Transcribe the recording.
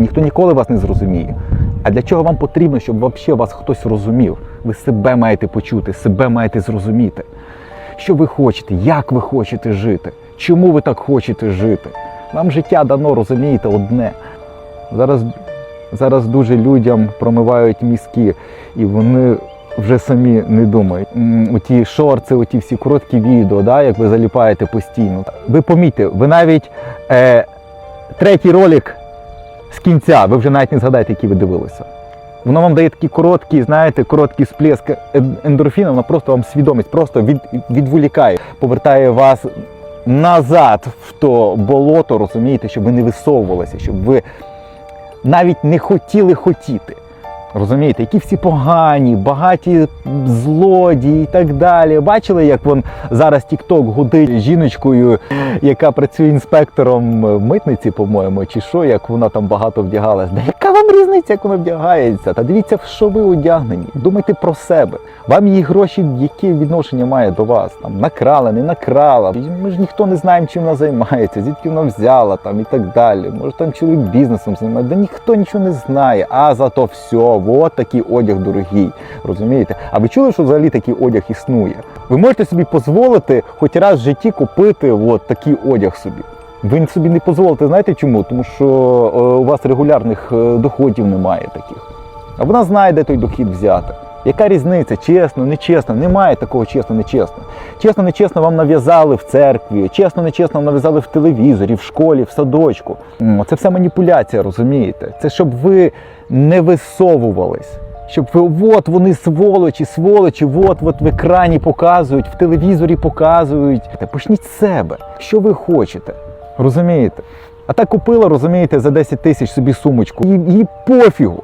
ніхто ніколи вас не зрозуміє. А для чого вам потрібно, щоб взагалі вас хтось розумів? Ви себе маєте почути, себе маєте зрозуміти. Що ви хочете, як ви хочете жити, чому ви так хочете жити? Вам життя дано, розумієте, одне. Зараз, зараз дуже людям промивають мізки, і вони вже самі не думають. Оті шорти, оті всі короткі відео, да, як ви заліпаєте постійно. Ви помітьте, ви навіть е, третій ролик з кінця, ви вже навіть не згадаєте, які ви дивилися. Воно вам дає такі короткі, знаєте, короткий сплеск ендорфіна, воно просто вам свідомість, просто від, відволікає, повертає вас назад в то болото, розумієте, щоб ви не висовувалися, щоб ви навіть не хотіли хотіти. Розумієте, які всі погані, багаті злодії і так далі. Бачили, як вон зараз Тікток гудить жіночкою, яка працює інспектором митниці, по-моєму, чи що, як вона там багато вдягалась. Да яка вам різниця, як вона вдягається? Та дивіться, в що ви одягнені. Думайте про себе. Вам її гроші, яке відношення має до вас? Там накрала, не накрала. Ми ж ніхто не знаємо, чим вона займається, звідки вона взяла там і так далі. Може там чоловік бізнесом займається. Да ніхто нічого не знає. А зато все, от такий одяг дорогий. Розумієте? А ви чули, що взагалі такий одяг існує? Ви можете собі дозволити хоч раз в житті купити от такий одяг собі. Ви собі не дозволите, знаєте чому? Тому що е, у вас регулярних е, доходів немає таких. А вона знає, де той дохід взяти. Яка різниця? Чесно, нечесно, немає такого чесно, нечесно. Чесно, нечесно вам нав'язали в церкві, чесно, нечесно вам нав'язали в телевізорі, в школі, в садочку. Це все маніпуляція, розумієте? Це щоб ви не висовувались. Щоб ви от вони сволочі, сволочі, от, от в екрані показують, в телевізорі показують. Та Почніть з себе, що ви хочете. Розумієте? А так купила, розумієте, за 10 тисяч собі сумочку. І пофігу.